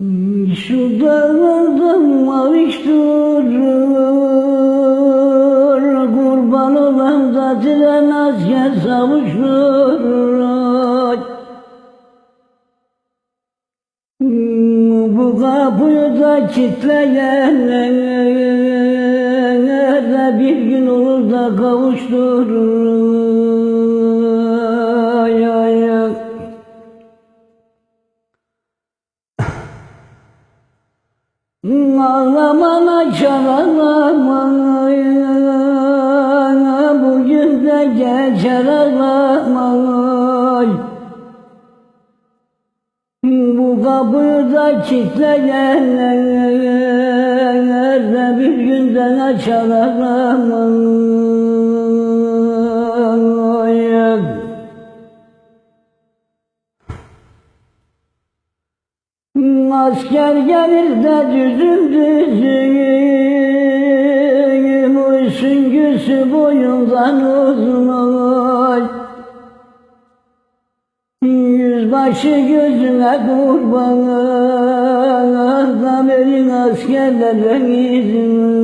Şu dağlarda maviş durur Kurban olan zaten asker savuşur Bu kapıyı da kitleyenler de bir gün olur da kavuşturur Ağlamana çağlamana Bugün de geçer ağlamana Bu kapıda kitleyenler de bir günden açar ağlamana Asker gelir de düzüm düzüm Uysun güsü boyundan uzun oy Yüzbaşı gözüne kurban Da verin askerlere izin